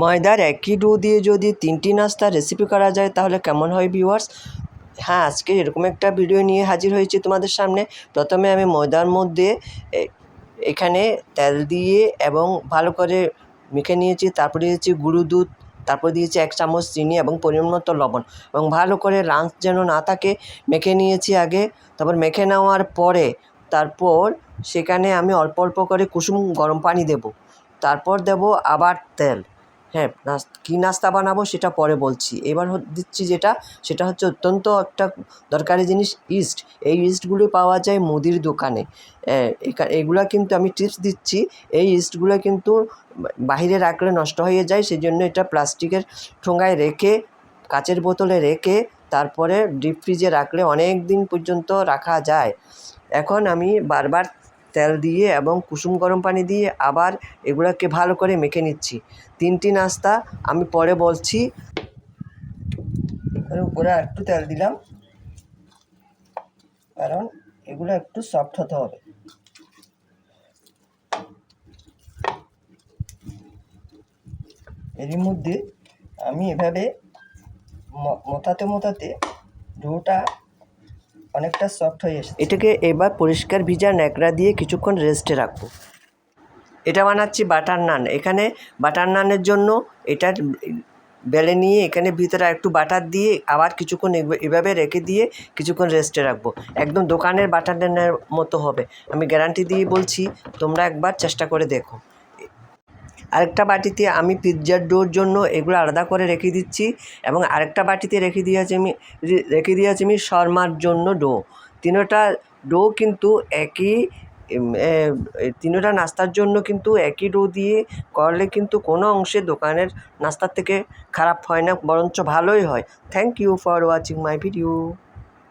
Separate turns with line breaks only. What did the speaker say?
ময়দার একই ডো দিয়ে যদি তিনটি নাস্তার রেসিপি করা যায়, তাহলে কেমন হয় ভিউয়ার্স হ্যাঁ আজকে এরকম একটা ভিডিও নিয়ে হাজির হয়েছি তোমাদের সামনে। প্রথমে আমি ময়দার মধ্যে এখানে তেল দিয়ে এবং ভালো করে মেখে নিয়েছি। তারপরে দিয়েছি গুঁড়ো দুধ, তারপর দিয়েছি এক চামচ চিনি এবং পরিমাণ মতো লবণ এবং ভালো করে লাঞ্চ যেন না থাকে, মেখে নিয়েছি আগে। তারপর মেখে নেওয়ার পরে তারপর সেখানে আমি অল্প অল্প করে কুসুম গরম পানি দেব। তারপর দেব আবার তেল। হ্যাঁ কী নাস্তা বানাবো সেটা পরে বলছি। এবার দিচ্ছি যেটা, সেটা হচ্ছে অত্যন্ত একটা দরকারি জিনিস, ইস্ট। এই ইস্টগুলো পাওয়া যায় মুদির দোকানে। এগুলা কিন্তু আমি টিপস দিচ্ছি, এই ইস্টগুলো কিন্তু বা- বাইরে রাখলে নষ্ট হয়ে যায় সেই জন্য এটা প্লাস্টিকের ঠোঙায় রেখে, কাচের বোতলে রেখে, তারপরে ডিপ ফ্রিজে রাখলে অনেক দিন পর্যন্ত রাখা যায়। এখন আমি বারবার তেল দিয়ে এবং কুসুম গরম পানি দিয়ে আবার এগুলোকে ভালো করে মেখে নিচ্ছি। তিনটি নাস্তা আমি পরে বলছি। উপরে একটু তেল দিলাম। কারণ এগুলো একটু সফট হতে হবে। এরই মধ্যে আমি এভাবে মোতাতে মোতাতে ডোটা অনেকটা সফট হয়ে এসেছে। এটাকে এবার পরিষ্কার ভিজা ন্যাকড়া দিয়ে কিছুক্ষণ রেস্টে রাখব। এটা বানাচ্ছি বাটার নান এখানে বাটার নানের জন্য এটা বেলে নিয়ে এখানে ভিতরে একটু বাটার দিয়ে আবার কিছুক্ষণ এভ- এভাবে রেখে দিয়ে কিছুক্ষণ রেস্টে রাখব। একদম দোকানের বাটার নানের মতো হবে। আমি গ্যারান্টি দিয়ে বলছি, তোমরা একবার চেষ্টা করে দেখো। আরেকটা বাটিতে আমি পিৎজার ডোর জন্য এগুলো আলাদা করে রেখে দিচ্ছি এবং আরেকটা বাটিতে রেখে দিয়েছি আমি রেখে দিয়েছি আমি শর্মার জন্য ডো। তিনোটা ডো কিন্তু একই তিনোটা নাস্তার জন্য কিন্তু একই ডো দিয়ে করলে কিন্তু কোনো অংশে দোকানের নাস্তার থেকে খারাপ হয় না, বরঞ্চ ভালোই হয়। Thank you for watching my video